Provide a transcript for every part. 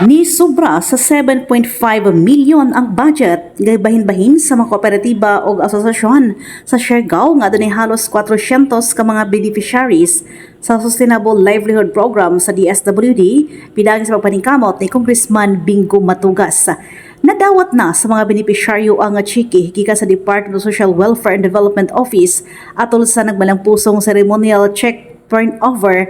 Ni sobra sa 7.5 milyon ang budget. Ngay bahin-bahin sa mga kooperatiba o asosasyon. Sa Siargao nga dunay halos 400 ka mga beneficiaries. Sa Sustainable Livelihood Program sa DSWD pinagi sa pagpaningkamot ni Congressman Bingo Matugas. Nadawat na sa mga benepisyaryo ang chiki gikan sa Department of Social Welfare and Development Office atol sa nagmalang pusong ceremonial check turnover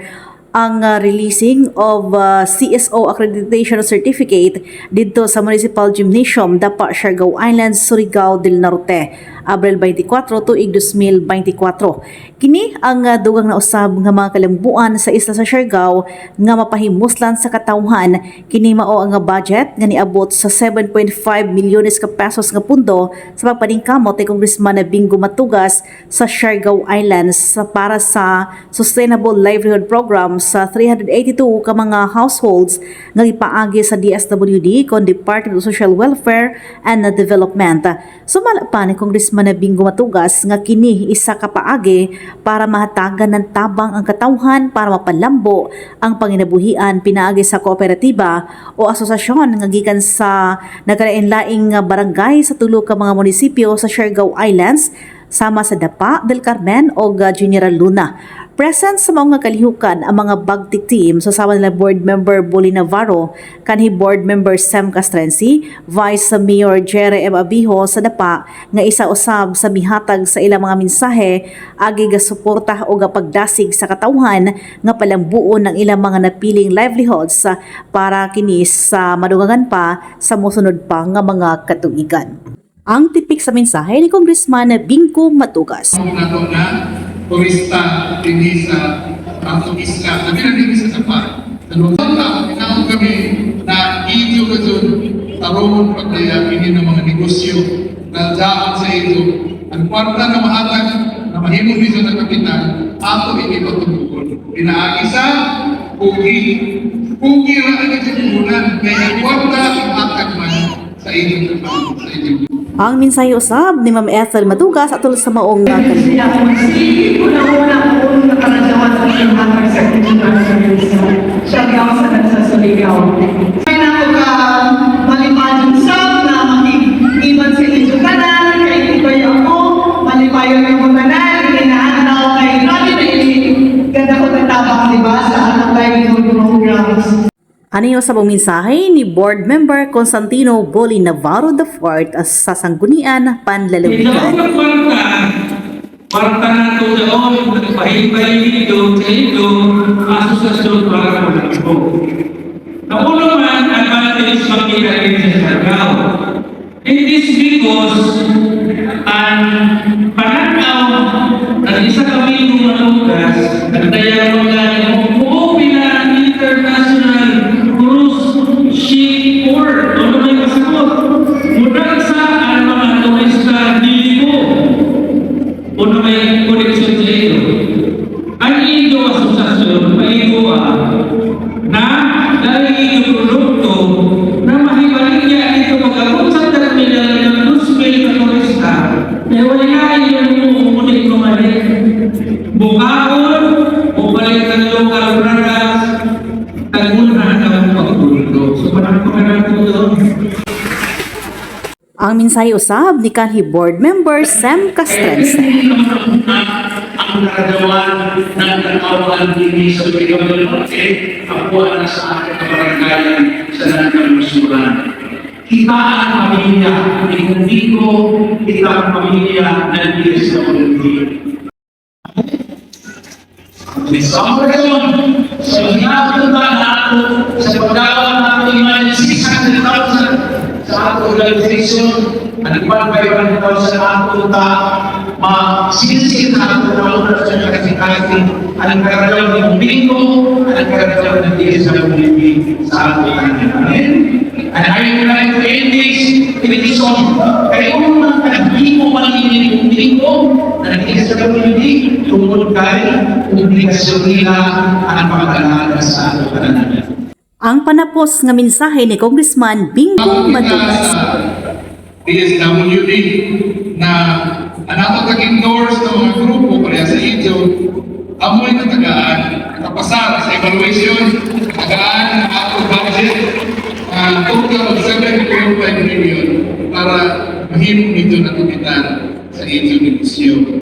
ang uh, releasing of uh, CSO Accreditation Certificate dito sa Municipal Gymnasium Dapa, Siargao Islands, Surigao del Norte, Abril 24 tuig 2024. Kini ang uh, dugang na usab nga mga kalambuan sa isla sa Siargao nga mapahimuslan sa katawhan kini mao ang budget nga niabot sa 7.5 milyones ka pesos nga pundo sa pagpaningkamot ni Congressman Bingo Matugas sa Siargao Islands sa para sa Sustainable Livelihood Program sa 382 ka mga households nga ipaagi sa DSWD kon Department of Social Welfare and Development. Sumala pa ni Congressman Bingo Matugas nga kini isa ka paagi para mahatagan ng tabang ang katawhan para mapalambo ang panginabuhian pinaagi sa kooperatiba o asosasyon nga gikan sa nagkalain-laing nga barangay sa tulo ka mga munisipyo sa Siargao Islands sama sa Dapa, Del Carmen o General Luna. Present sa mga kalihukan ang mga bagti team sa sama nila Board Member Bully Navarro, kanhi Board Member Sam Castrensi, Vice Mayor Jere M. Abiho sa Dapa nga isa usab sa mihatag sa ilang mga mensahe agi ga suporta o ga pagdasig sa katawhan nga palambuon ng ilang mga napiling livelihoods para kini sa madugangan pa sa mosunod pa nga mga katuigan. Ang tipik sa mensahe ni Congressman Bingko Matugas. Ang na turista hindi sa atong isla. Sabi na din sa sapa. Dalawang taon, tinawag kami na video ka dyan. Taroon pagdaya ini ng mga negosyo na daan sa ito. Ang kwarta na mahatag na mahimong dito ng kapital, ato ini patutugon. Pinaagi sa pugi. Pugi ra ang itinunan. Kaya kwarta mahatag man sa inyong sa inyong Ang mensahe usab ni Ma'am Ethel Matugas atol sa maong nga kalihukan. Sila ko si una-una ko na karanawan sa paghatag sa kultural service sa Siargao sa nagsasuligaw. Kaya na ako ka malipayon sa na makikiban sa inyo kanan, kay ito'y ako, malipayon ang mga kanan, inaandaw kay grabe na ini, ganda ko tatabang, di ba, sa atong livelihood programs. Ano yung sabong mensahe ni Board Member Constantino Boli Navarro IV sa sanggunian panlalawigan. Ito ang kwarta. Kwarta na ito doon, pahipahin dito sa ito, asosasyon para malabo. Napuno man ang matilis makita rin sa Siargao. It is may koneksyon sa ito. Ang mensahe usab ni kanhi Board Member Sam Castrense. ang karagawan ng katawan dini sa Bicol del Norte, ako na sa aking kabaranggayan sa Nagkalusuran. Kita ang pamilya, hindi ko kita ang pamilya ng Diyos sa Pagdating. Sa operasyon, sa nato sa pagkawan sa ato organization, ang iban pa 1,000 ato ta ma-sinsin nato na operasyon sa kasikasi, ang karagaw ng bingo, ang karagaw ng DSWD sa ato tanin. Amen? And I would like to end this petition. Kung mga mo malingin ng bingo, ng DSWD, tungkol kay obligasyon nila ang pag-alaga sa ato tanan. Ang panapos nga mensahe ni Congressman Bingo Matugas. DSWD na anato taging doors ng mga grupo pareha sa inyo amoy na tagaan nakapasar sa evaluation tagaan ang ato budget ang total of 7.5 million para mahimong ito na tumitan sa inyong negosyo.